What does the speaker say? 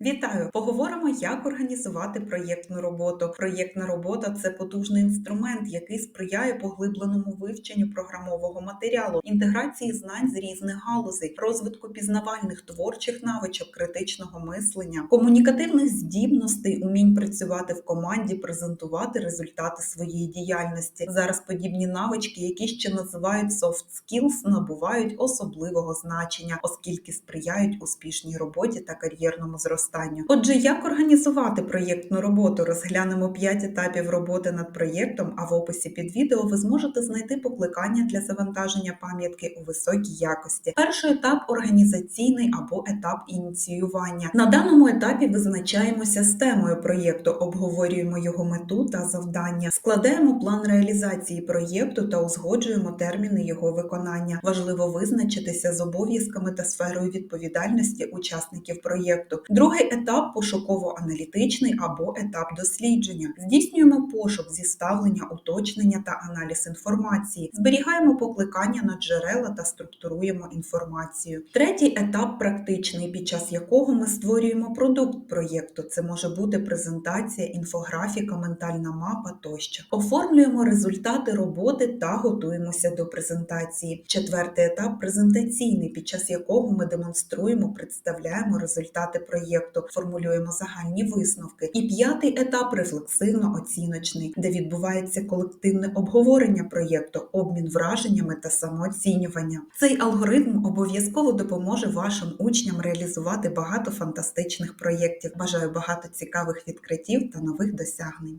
Вітаю! Поговоримо, як організувати проєктну роботу. Проєктна робота це потужний інструмент, який сприяє поглибленому вивченню програмового матеріалу, інтеграції знань з різних галузей, розвитку пізнавальних творчих навичок, критичного мислення, комунікативних здібностей, умінь працювати в команді, презентувати результати своєї діяльності. Зараз подібні навички, які ще називають soft skills, набувають особливого значення, оскільки сприяють успішній роботі та кар'єрному зростанню. Отже, як організувати проєктну роботу? Розглянемо 5 етапів роботи над проєктом, а в описі під відео ви зможете знайти покликання для завантаження пам'ятки у високій якості. Перший етап організаційний або етап ініціювання. На даному етапі визначаємося з темою проєкту, обговорюємо його мету та завдання, складаємо план реалізації проєкту та узгоджуємо терміни його виконання. Важливо визначитися з обов'язками та сферою відповідальності учасників проєкту. Другий етап пошуково-аналітичний або етап дослідження. Здійснюємо пошук, зіставлення, уточнення та аналіз інформації. Зберігаємо покликання на джерела та структуруємо інформацію. Третій етап практичний, під час якого ми створюємо продукт проєкту. Це може бути презентація, інфографіка, ментальна мапа тощо. Оформлюємо результати роботи та готуємося до презентації. Четвертий етап презентаційний, під час якого ми демонструємо, представляємо результати проєкту, формулюємо загальні висновки. І п'ятий етап рефлексивно-оціночний, де відбувається колективне обговорення проєкту, обмін враженнями та самооцінювання. Цей алгоритм обов'язково допоможе вашим учням реалізувати багато фантастичних проєктів. Бажаю багато цікавих відкриттів та нових досягнень.